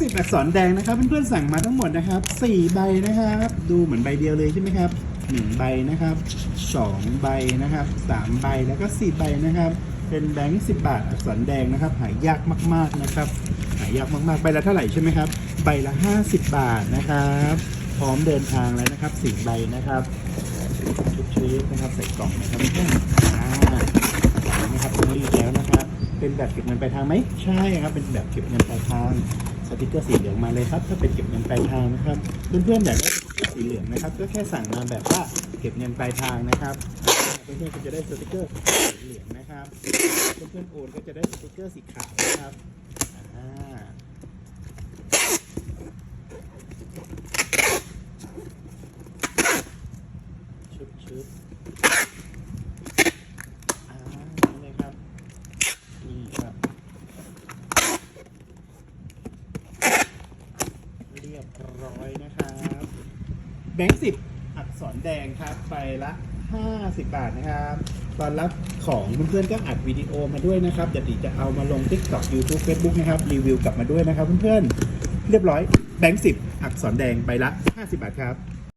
สิบอักษรแดงนะครับเพื่อนๆสั่งมาทั้งหมดนะครับสี่ใบนะครับ ดูเหมือนใบเดียวเลยใช่ไหมครับหนึ่งใบนะครับสองใบนะครับสามใบแล้วก็สี่ใบนะครับ เป็นแบงค์สิบบาทอักษรแดงนะครับ หายากมากๆนะครับ หายากมากๆใบละเท่าไหร่ใช่ไหมครับใบละห้าสิบบาทนะครับ พร้อมเดินทางแล้วนะครับสี่ใบนะครับชุดชีสนะครับใส่กล่องนะครับเพื่อนๆอ่านะครับต้องรีดแล้วนะครับ เป็นแบบเก็บเงินปลายทางไหมใช่ครับเป็นแบบเก็บเงินปลายทาง สติกเกอร์สีเหลืองมาเลยครับถ้าเป็นเก็บเงินปลายทางนะครับ เพื่อนๆอยากได้สติกเกอร์สีเหลืองนะครับ ก็แค่สั่งมาแบบว่าเก็บเงินปลายทางนะครับเพื่อนๆก็จะได้สติกเกอร์สีเหลืองนะครับ เพื่อนๆโอนก็จะได้สติกเกอร์สีขาวนะครับชุบชุบอ่านี่เลยครับนี่ครับ เรียบร้อยนะครับแบงค์สิบอักษรแดงครับไปละ50 บาทนะครับ ตอนรับของเพื่อนๆก็อัดวิดีโอมาด้วยนะครับเดี๋ยวดิจะเอามาลง TikTok YouTube Facebook นะครับรีวิวกลับมาด้วยนะครับเพื่อนๆเรียบร้อยแบงค์สิบอักษรแดงไปละ 50 บาทครับ